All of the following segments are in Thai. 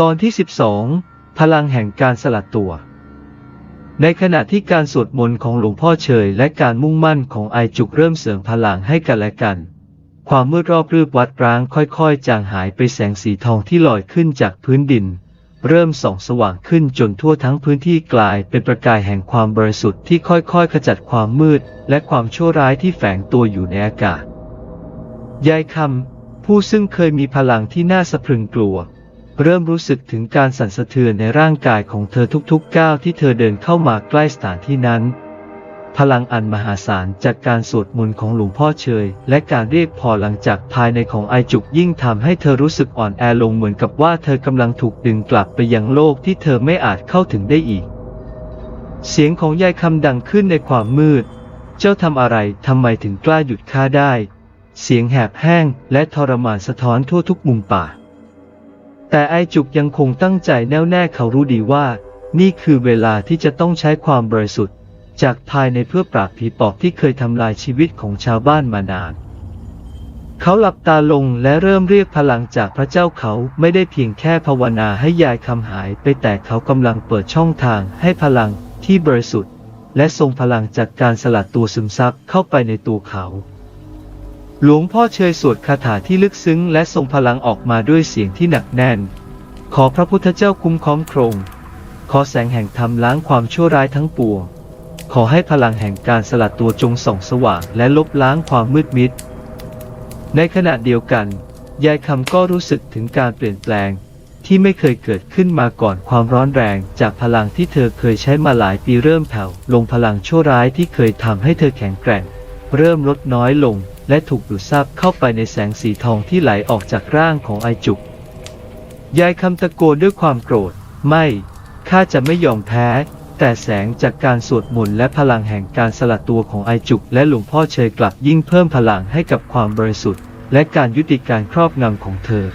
ตอนที่ 12 พลังแห่งการสลัดตัว ในขณะที่การสวดมนต์ของหลวงพ่อเฉย และการมุ่งมั่นของไอจุกเริ่มเสริมพลังให้กันและกัน ความมืดรอบรืบวัดร้างค่อยๆ จางหายไปแสงสีทองที่ลอยขึ้นจากพื้นดิน เริ่มส่องสว่างขึ้นจนทั่วทั้งพื้นที่กลายเป็นประกายแห่งความบริสุทธิ์ที่ค่อยๆ ขจัดความมืด และความชั่วร้ายที่แฝงตัวอยู่ในอากาศยายคำผู้ซึ่งเคยมีพลังที่น่าสะพรึงกลัว เริ่มรู้สึกถึงการสั่นสะเทือนในร่างกายของเธอทุกๆก้าวที่เธอเดินเข้ามาใกล้สถานที่นั้น พลังอันมหาศาลจากการสวดมนต์ของหลวงพ่อเชย และการเรียกพอหลังจากภายในของไอจุกยิ่งทำให้เธอรู้สึกอ่อนแอลงเหมือนกับว่าเธอกำลังถูกดึงกลับไปยังโลกที่เธอไม่อาจเข้าถึงได้อีก เสียงของยายคำดังขึ้นในความมืด เจ้าทำอะไรทำไมถึงกล้าหยุดข้าได้ เสียงแหบแห้งและทรมานสะท้อนทั่วทุกมุมป่า แต่ไอจุกยังคงตั้งใจแน่วแน่เขารู้ดีว่า นี่คือเวลาที่จะต้องใช้ความบริสุทธิ์ จากภายในเพื่อปราบผีปอบที่เคยทำลายชีวิตของชาวบ้านมานาน เขาหลับตาลงและเริ่มเรียกพลังจากพระเจ้าเขาไม่ได้เพียงแค่ภาวนาให้ยายคำหายไปแต่เขากำลังเปิดช่องทางให้พลังที่บริสุทธิ์ และทรงพลังจากการสลัดตัวซึมซับเข้าไปในตัวเขา หลวงพ่อเชยสวดคาถาที่ลึกซึ้งและทรงพลังออกมาด้วยเสียงที่หนักแน่น ขอพระพุทธเจ้าคุ้มครองโครง ขอแสงแห่งธรรมล้างความชั่วร้ายทั้งปวง ขอให้พลังแห่งการสลัดตัวจงส่องสว่างและลบล้างความมืดมิด ในขณะเดียวกัน ยายคำก็รู้สึกถึงการเปลี่ยนแปลง ที่ไม่เคยเกิดขึ้นมาก่อนความร้อนแรงจากพลังที่เธอเคยใช้มาหลายปีเริ่มแผ่วลงพลังชั่วร้ายที่เคยทำให้เธอแข็งแกร่ง เริ่มลดน้อยลง และถูกดูดซับเข้าไปในแสงสีทองที่ไหลออกจากร่างของไอจุก ยายคำตะโกนด้วยความโกรธ ไม่ ข้าจะไม่ยอมแพ้ แต่แสงจากการสวดมนต์และพลังแห่งการสลัดตัวของไอจุก และหลวงพ่อเชยกลับยิ่งเพิ่มพลังให้กับความบริสุทธิ์ และการยุติการครอบงำของเธอ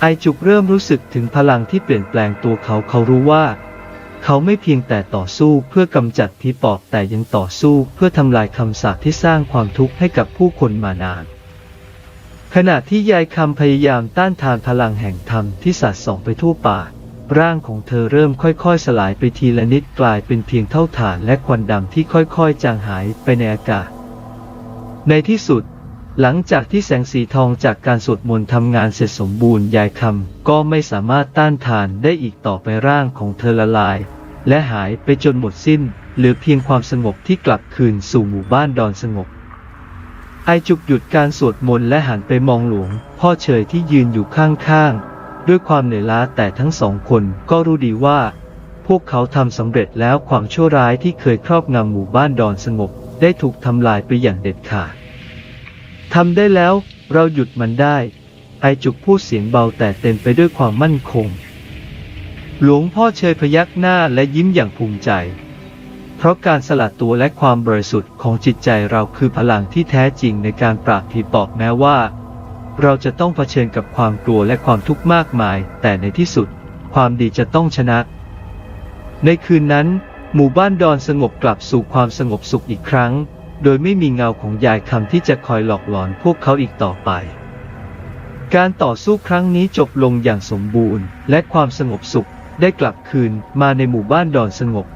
ไอจุกเริ่มรู้สึกถึงพลังที่เปลี่ยนแปลงตัวเขาเขารู้ว่า เขาไม่เพียงแต่ต่อสู้เพื่อกำจัดผีปอบแต่ยังต่อสู้เพื่อทำลายคำสาปที่สร้างความทุกข์ให้กับผู้คนมานาน ขณะที่ยายคำพยายามต้านทานพลังแห่งธรรมที่สาดส่องไปทั่วป่า ร่างของเธอเริ่มค่อยๆ สลายไปทีละนิดกลายเป็นเพียงเท่าฐานและควันดำที่ค่อยๆ จางหายไปในอากาศ ในที่สุดหลังจากที่แสงสีทองจากการสวดมนต์ทำงานเสร็จสมบูรณ์ยายคำก็ไม่สามารถต้านทานได้อีกต่อไปร่างของเธอละลาย และหายไปจนหมดสิ้น เหลือเพียงความสงบที่กลับคืนสู่หมู่บ้านดอนสงบ ไอจุกหยุดการสวดมนต์และหันไปมองหลวง พ่อเฉยที่ยืนอยู่ข้างๆ ด้วยความเหนื่อยล้าแต่ทั้งสองคนก็รู้ดีว่า พวกเขาทำสำเร็จแล้วความชั่วร้ายที่เคยครอบงำหมู่บ้านดอนสงบ ได้ถูกทำลายไปอย่างเด็ดขาดทำได้แล้วเราหยุดมันได้ ไอจุกพูดเสียงเบาแต่เต็มไปด้วยความมั่นคง หลวงพ่อเชยพยักหน้าและยิ้มอย่างภูมิใจ เพราะการสลัดตัวและความบริสุทธิ์ของจิตใจเราคือพลังที่แท้จริงในการปราบผีปอบแม้ว่า เราจะต้องเผชิญกับความกลัวและความทุกข์มากมาย แต่ในที่สุด ความดีจะต้องชนะ ในคืนนั้น หมู่บ้านดอนสงบกลับสู่ความสงบสุขอีกครั้ง โดยไม่มีเงาของยายคำที่จะคอยหลอกหลอนพวกเขาอีกต่อไปการต่อสู้ครั้งนี้จบลงอย่างสมบูรณ์ และความสงบสุข ได้กลับคืนมาในหมู่บ้านดอนสงบ